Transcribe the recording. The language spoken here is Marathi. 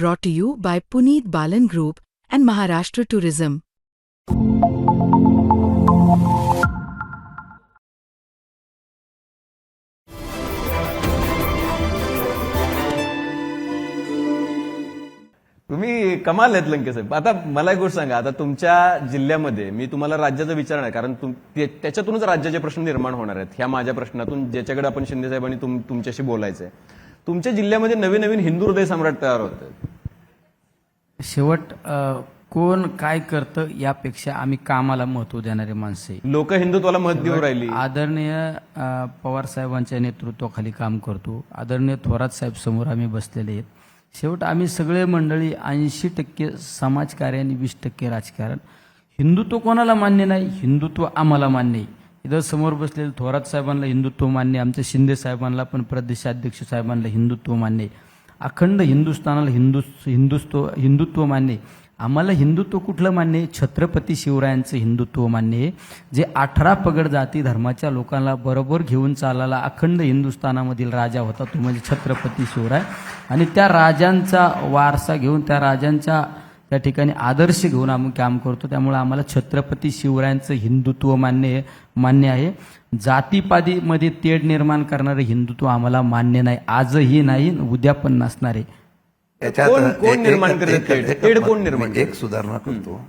brought to you by Puneet Balan Group and Maharashtra Tourism. तुम्ही कमाल आहेत लंके साहेब आता मला एक गोष्ट सांगा. आता तुमच्या जिल्ह्यामध्ये मी तुम्हाला राज्याचा विचारणार कारण त्याच्यातूनच राज्याचे प्रश्न निर्माण होणार आहेत ह्या माझ्या प्रश्नातून ज्याच्याकडे आपण शिंदे साहेबांनी तुम- तुमच्याशी बोलायचंय. तुमच्या जिल्ह्यामध्ये नवीन नवीन हिंदू हृदय सम्राट तयार होत. आहेत शेवट कोण काय करतं यापेक्षा आम्ही कामाला महत्त्व देणारे माणसे लोक हिंदुत्वाला मत देऊ राहिली. आदरणीय पवार साहेबांच्या नेतृत्वाखाली काम करतो. आदरणीय थोरात साहेब समोर आम्ही बसलेले आहेत. शेवट आम्ही सगळे मंडळी ऐंशी टक्के समाजकार्य आणि वीस टक्के राजकारण. हिंदुत्व कोणाला मान्य नाही? हिंदुत्व आम्हाला मान्य आहे. इथं समोर बसलेले थोरात साहेबांना हिंदुत्व मान्य आमच्या शिंदे साहेबांना पण प्रदेशाध्यक्ष साहेबांना हिंदुत्व मान्य अखंड हिंदुस्थानाला हिंदू हिंदुत्व हिंदुत्व मान्य. आम्हाला हिंदुत्व कुठलं मान्य? आहे छत्रपती शिवरायांचं हिंदुत्व मान्य. आहे जे अठरा पगड जाती धर्माच्या लोकांना बरोबर घेऊन चालायला अखंड हिंदुस्थानामधील राजा होता तो म्हणजे छत्रपती शिवराय. आणि त्या राजांचा वारसा घेऊन त्या राजांच्या त्या ठिकाणी आदर्श घेऊन आम्ही काम करतो. त्यामुळे आम्हाला छत्रपती शिवरायांचं हिंदुत्व मान्य आहे मान्य आहे. जातीपातीमध्ये तेढ निर्माण करणारं हिंदुत्व आम्हाला मान्य नाही. आजही नाही उद्या पण नसणार आहे. मी एक सुधारणा करतो.